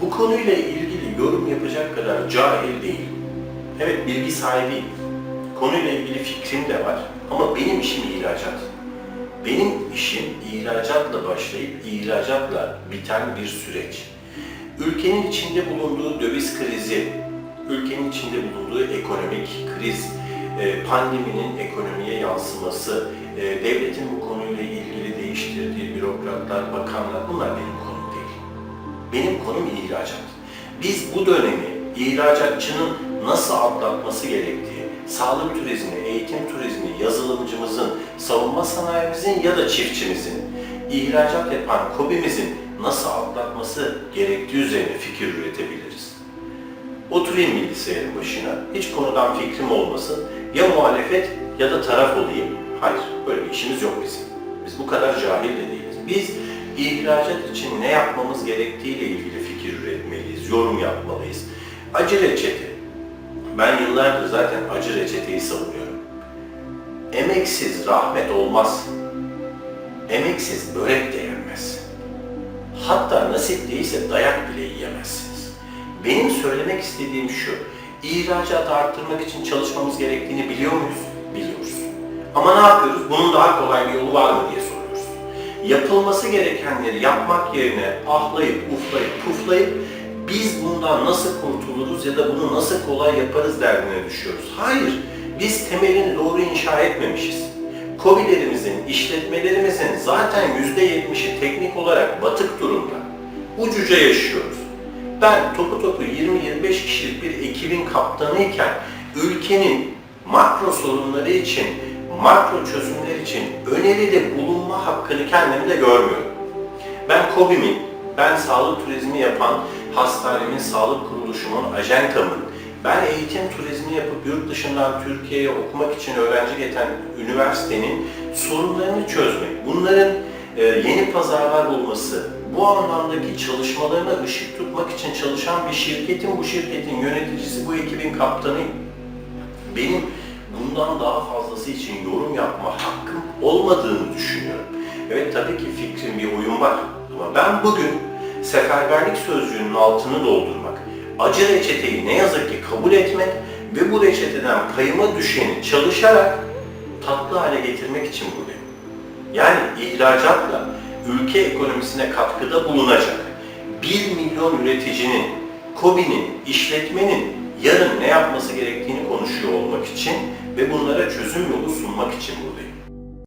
Bu konuyla ilgili yorum yapacak kadar cahil değilim. Evet bilgi sahibiyim. Konuyla ilgili fikrim de var ama benim işim ihracat. Benim işim ihracatla başlayıp ihracatla biten bir süreç. Ülkenin içinde bulunduğu döviz krizi, ülkenin içinde bulunduğu ekonomik kriz, e, pandeminin ekonomiye yansıması, e, devletin bu konuyla ilgili değiştirdiği bürokratlar, bakanlar bunlar benim değil. Benim konum ihracat. Biz bu dönemi ihracatçının nasıl atlatması gerektiği, sağlık turizmi, eğitim turizmi, yazılımcımızın, savunma sanayimizin ya da çiftçimizin, ihracat yapan KOBİ'mizin nasıl atlatması gerektiği üzerine fikir üretebiliriz. Oturayım bilgisayarın başına, hiç konudan fikrim olmasın, ya muhalefet ya da taraf olayım. Hayır, böyle bir işimiz yok bizim. Biz bu kadar cahil de değiliz. Biz ihracat için ne yapmamız gerektiğiyle ilgili fikir üretmeliyiz, yorum yapmalıyız. Acı reçete. Ben yıllardır zaten acı reçeteyi savunuyorum. Emeksiz rahmet olmaz. Emeksiz börek de yenmez. Hatta nasip değilse dayak bile yiyemezsiniz. Benim söylemek istediğim şu, ihracatı arttırmak için çalışmamız gerektiğini biliyor muyuz? Biliyoruz. Ama ne yapıyoruz? Bunun daha kolay bir yolu var mı diye. Yapılması gerekenleri yapmak yerine ahlayıp, uflayıp, puflayıp biz bundan nasıl kurtuluruz ya da bunu nasıl kolay yaparız derdine düşüyoruz. Hayır, biz temelini doğru inşa etmemişiz. COBİ'lerimizin, işletmelerimizin zaten %70'i teknik olarak batık durumda. Ucuca yaşıyoruz. Ben topu topu 20-25 kişilik bir ekibin kaptanıyken ülkenin makro sorunları için, makro çözümler için öneride bulunma hakkını kendimde görmüyorum. Ben COBİ'min, ben sağlık turizmi yapan hastanemin, sağlık kuruluşumun, ajantamın, ben eğitim turizmi yapıp yurt dışından Türkiye'ye okumak için öğrenci getiren üniversitenin sorunlarını çözmek, bunların e, yeni pazarlar bulması, bu anlamdaki çalışmalarına ışık tutmak için çalışan bir şirketin, bu şirketin yöneticisi, bu ekibin kaptanıyım. Benim bundan daha fazlası için yorum yapma hakkım olmadığını düşünüyorum. Evet tabii ki fikrim bir oyun var ama ben bugün seferberlik sözcüğünün altını doldurmak, acı reçeteyi ne yazık ki kabul etmek ve bu reçeteden payıma düşeni çalışarak tatlı hale getirmek için buradayım. Yani ihracatla ülke ekonomisine katkıda bulunacak 1 milyon üreticinin, KOBİ'nin, işletmenin yarın ne yapması gerektiğini konuşuyor olmak için ve bunlara çözüm yolu sunmak için buradayım.